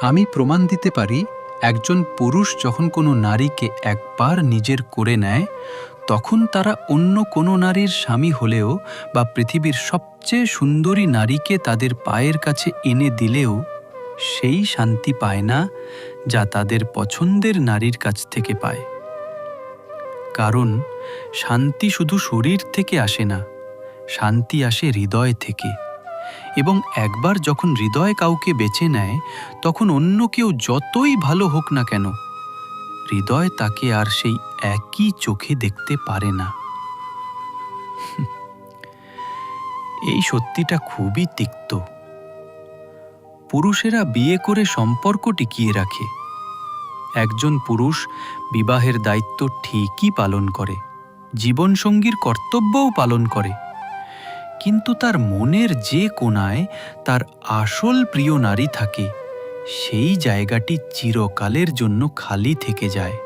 আমি প্রমাণ দিতে পারি, একজন পুরুষ যখন কোনো নারীকে একবার নিজের করে নেয়, তখন তারা অন্য কোনো নারীর স্বামী হলেও বা পৃথিবীর সবচেয়ে সুন্দরী নারীকে তাদের পায়ের কাছে এনে দিলেও সেই শান্তি পায় না যা তাদের পছন্দের নারীর কাছ থেকে পায়। কারণ শান্তি শুধু শরীর থেকে আসে না, শান্তি আসে হৃদয় থেকে। এবং একবার যখন হৃদয় কাউকে বেছে নেয়, তখন অন্য কেউ যতই ভালো হোক না কেন, হৃদয় তাকে আর সেই একই চোখে দেখতে পারে না। এই সত্যিটা খুবই তিক্ত। পুরুষেরা বিয়ে করে সম্পর্ক টিকিয়ে রাখে। একজন পুরুষ বিবাহের দায়িত্ব ঠিকই পালন করে, জীবনসঙ্গীর কর্তব্যও পালন করে। কিন্তু তার মনের যে কোণায় তার আসল প্রিয় নারী থাকে, সেই জায়গাটি চিরকালের জন্য খালি থেকে যায়।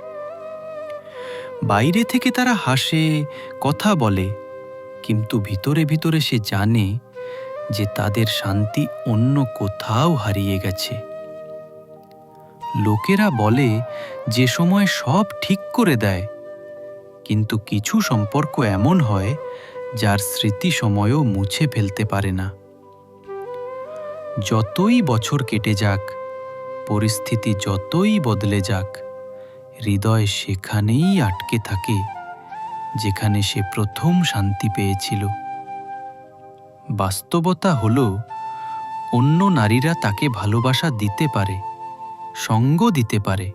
বাইরে থেকে তারা হাসে, কথা বলে, কিন্তু ভিতরে ভিতরে সে জানে যে তাদের শান্তি অন্য কোথাও হারিয়ে গেছে। লোকেরা বলে, যে সময় সব ঠিক করে দেয়, কিন্তু কিছু সম্পর্ক এমন হয় যার স্মৃতি সময়ও মুছে ফেলতে পারে না। যতই বছর কেটে যাক, পরিস্থিতি যতই বদলে যাক, হৃদয় সেখানেই আটকে থাকে, যেখানে সে প্রথম শান্তি পেয়েছিল। বাস্তবতা হল, অন্য নারীরা তাকে ভালোবাসা দিতে পারে, সঙ্গ দিতে পারে,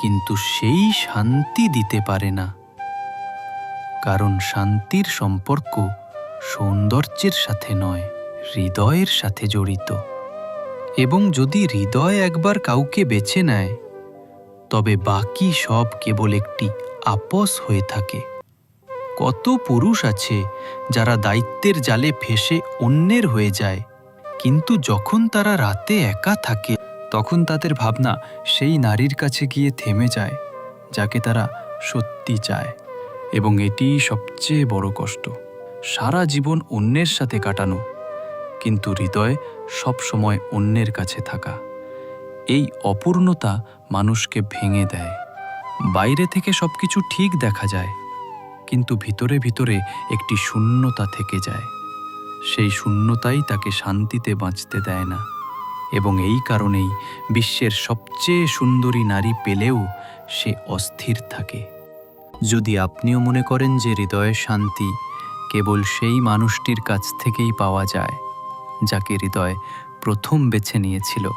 কিন্তু সেই শান্তি দিতে পারে না। কারণ শান্তির সম্পর্ক সৌন্দর্যের সাথে নয়, হৃদয়ের সাথে জড়িত। এবং যদি হৃদয় একবার কাউকে বেছে নেয়, তবে বাকি সব কেবল একটি আপস হয়ে থাকে। কত পুরুষ আছে যারা দায়িত্বের জালে ফেসে অন্যের হয়ে যায়, কিন্তু যখন তারা রাতে একা থাকে, তখন তাদের ভাবনা সেই নারীর কাছে গিয়ে থেমে যায়, যাকে তারা সত্যি চায়। এবং এটিই সবচেয়ে বড় কষ্ট। সারা জীবন অন্যের সাথে কাটানো, কিন্তু হৃদয় সবসময় অন্যের কাছে থাকা। এই অপূর্ণতা মানুষকে ভেঙে দেয়। বাইরে থেকে সব কিছু ঠিক দেখা যায়, কিন্তু ভিতরে ভিতরে একটি শূন্যতা থেকে যায়। সেই শূন্যতাই তাকে শান্তিতে বাঁচতে দেয় না। এবং এই কারণেই বিশ্বের সবচেয়ে সুন্দরী নারী পেলেও সে অস্থির থাকে। যদি আপনিও মনে করেন যে হৃদয়ের শান্তি কেবল সেই মানুষটির কাছ থেকেই পাওয়া যায়, যাকে হৃদয় প্রথম বেছে নিয়েছিল।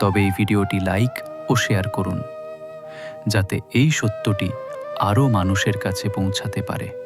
তবে এই ভিডিওটি লাইক ও শেয়ার করুন, যাতে এই সত্যটি আরও মানুষের কাছে পৌঁছাতে পারে।